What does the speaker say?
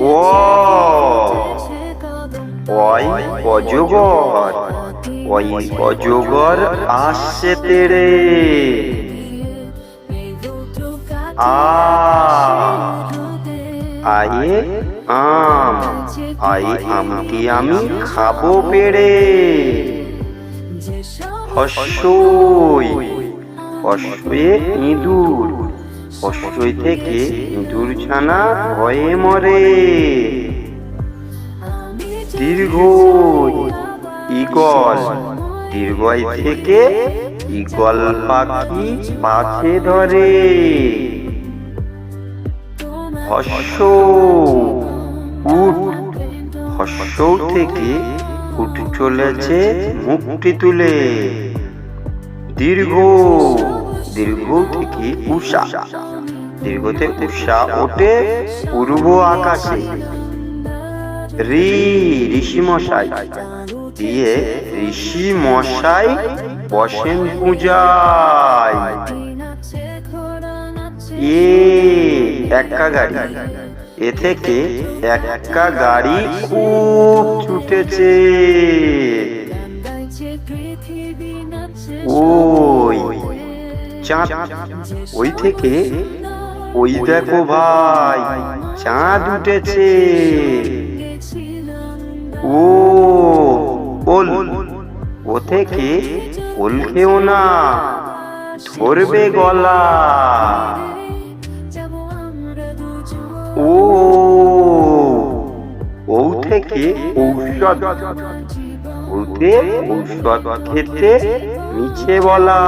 ও ওই অজগর ওই অজগর আসছে আ, আয়ে আম আই আমটি আমি খাব পেড়ে হস্যই হস্যে ইঁদুর। হস্যই থেকে ইঁদুর ছানা ভয়ে মরে। দীর্ঘ ইগল, দীর্ঘই থেকে ইগল পাখি পাছে ধরে। হস্য উট হস্য থেকে উট চলেছে মুখটি তুলে। দীর্ঘ দীর্ঘ থেকে উষা দীর্ঘতে উষা ওঠে পূর্ব আকাশে। ঋ ঋষি মশাই দিয়ে ঋষি মশাই বসেন পূজায়। এ একা গাড়ি। এ থেকে একা গাড়ি খুব ছুটেছে। ওই। চাঁদ। ওই থেকে ওই দেখো ভাই চাঁদ উঠেছে। ও ওল ও থেকে ওল খেও না ধরবে গলা। ও ও থেকে ঔষধ ওতে ঔষধ খেতে মিছে বলা।